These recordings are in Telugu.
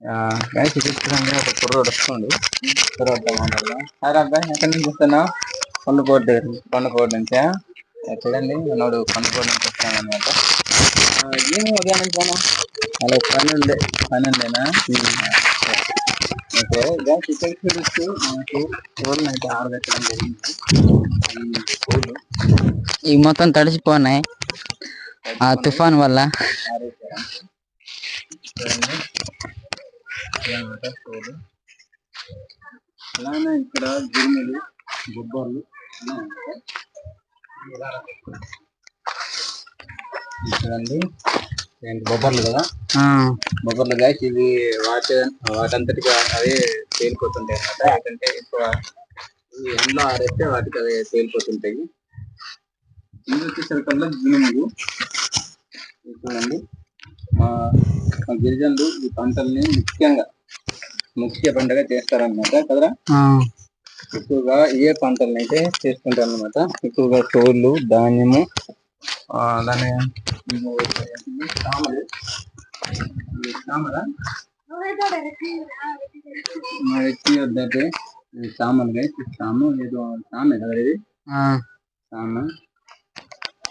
ఇది చూడండి ఒక కుర్రోడు హాయ్ అబ్బాయి ఎక్కడి నుంచి వస్తున్నావు? కొండకోట దగ్గర కొండకోట నుంచా చూడండి మనోడు కొండకోట నుంచి వస్తాను అనమాట ఏమి ఉదయం పోను? అలా పని ఉండే పని ఉండేనా ఓకే మనకి పూలను అయితే ఆరబెట్టడం జరిగింది. ఈ ఇవి మొత్తం తడిసిపోయినాయి ఆ తుఫాన్ వల్ల. అలానే ఇక్కడ గిరిమిలు. ఇది చూడండి ఏంటి బొబ్బర్లు కదా? బొబ్బర్లు గాయస్ ఇవి వాటి వాటంతటిగా అవే తేలిపోతుంటాయి అన్నమాట. ఎందుకంటే ఎక్కువ ఎండలో ఆరేస్తే వాటికి అవి తేలిపోతుంటాయి ఇది వచ్చేసరికల్లా గినుములు చూడండి. మా గిరిజనులు ఈ పంటల్ని ముఖ్యంగా ముఖ్య పంటగా చేస్తారన్నమాట కదరా? ఎక్కువగా ఏ పంటలను అయితే చేసుకుంటారు అనమాట ఎక్కువగా తోళ్ళు ధాన్యము అలానే సామలా మా వ్యక్తి guys. ఇది సాము ఏదో సామే కదా ఇది. సామ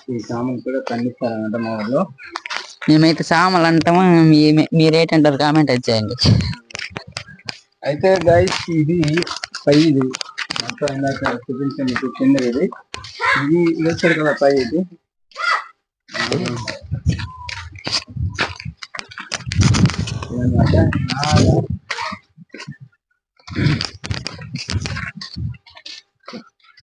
ఈ సామలు కూడా పండిస్తారన్నమాట మా ఊర్లో. మేమైతే సామలు అంటాము? మీ- మీరేంటారు కామెంట్ వచ్చేయండి అయితే గైస్ ఇది పై ఇది చూపించండి ఇందాక కింద ఇది. ఇది ఇది వచ్చాడు కదా పై ఇది? ఇదన్నమాట.